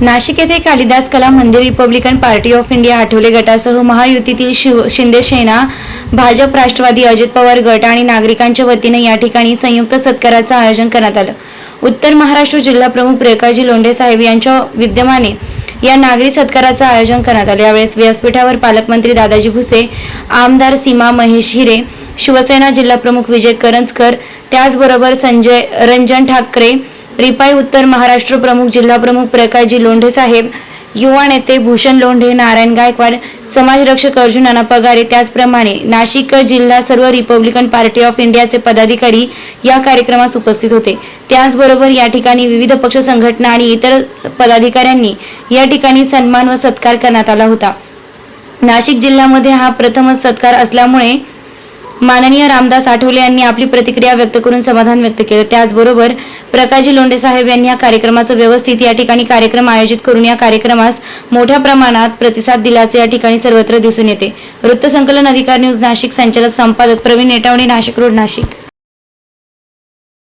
नाशिक येथे Kalidas Kala Mandir Republican Party of India Athawale गटासह महायुतीतील शिव शिंदे सेना भाजप राष्ट्रवादी अजित पवार गट आणि नागरिकांच्या वतीने या ठिकाणी संयुक्त सत्काराचं आयोजन करण्यात आलं. उत्तर महाराष्ट्र जिल्हा प्रमुख प्रियकाजी लोंढे साहेब यांच्या विद्यमाने या नागरी सत्काराचं आयोजन करण्यात आलं. यावेळेस व्यासपीठावर पालकमंत्री दादाजी भुसे आमदार सीमा महेश हिरे शिवसेना जिल्हाप्रमुख विजय करंजकर त्याचबरोबर संजय रंजन ठाकरे रिपाई उत्तर महाराष्ट्र प्रमुख जिल्हा प्रमुख प्रकाशजी लोंढे साहेब युवा नेते भूषण लोंढे नारायण गायकवाड समाजरक्षक अर्जुन नाना पगारे त्याचप्रमाणे नाशिक जिल्हा सर्व रिपब्लिकन पार्टी ऑफ इंडियाचे पदाधिकारी या कार्यक्रमास उपस्थित होते. त्याचबरोबर या ठिकाणी विविध पक्ष संघटना आणि इतर पदाधिकाऱ्यांनी या ठिकाणी सन्मान व सत्कार करण्यात आला होता. नाशिक जिल्ह्यामध्ये हा प्रथमच सत्कार असल्यामुळे माननीय रामदास आठवले यांनी आपली प्रतिक्रिया व्यक्त करून समाधान व्यक्त केलं. त्याचबरोबर प्रकाशजी लोंढे साहेब यांनी या कार्यक्रमाचं व्यवस्थित या ठिकाणी कार्यक्रम आयोजित करून या कार्यक्रमास मोठ्या प्रमाणात प्रतिसाद दिल्याचे या ठिकाणी सर्वत्र दिसून येते. वृत्तसंकलन अधिकार न्यूज नाशिक संचालक संपादक प्रवीण नेटावणे नाशिक रोड नाशिक.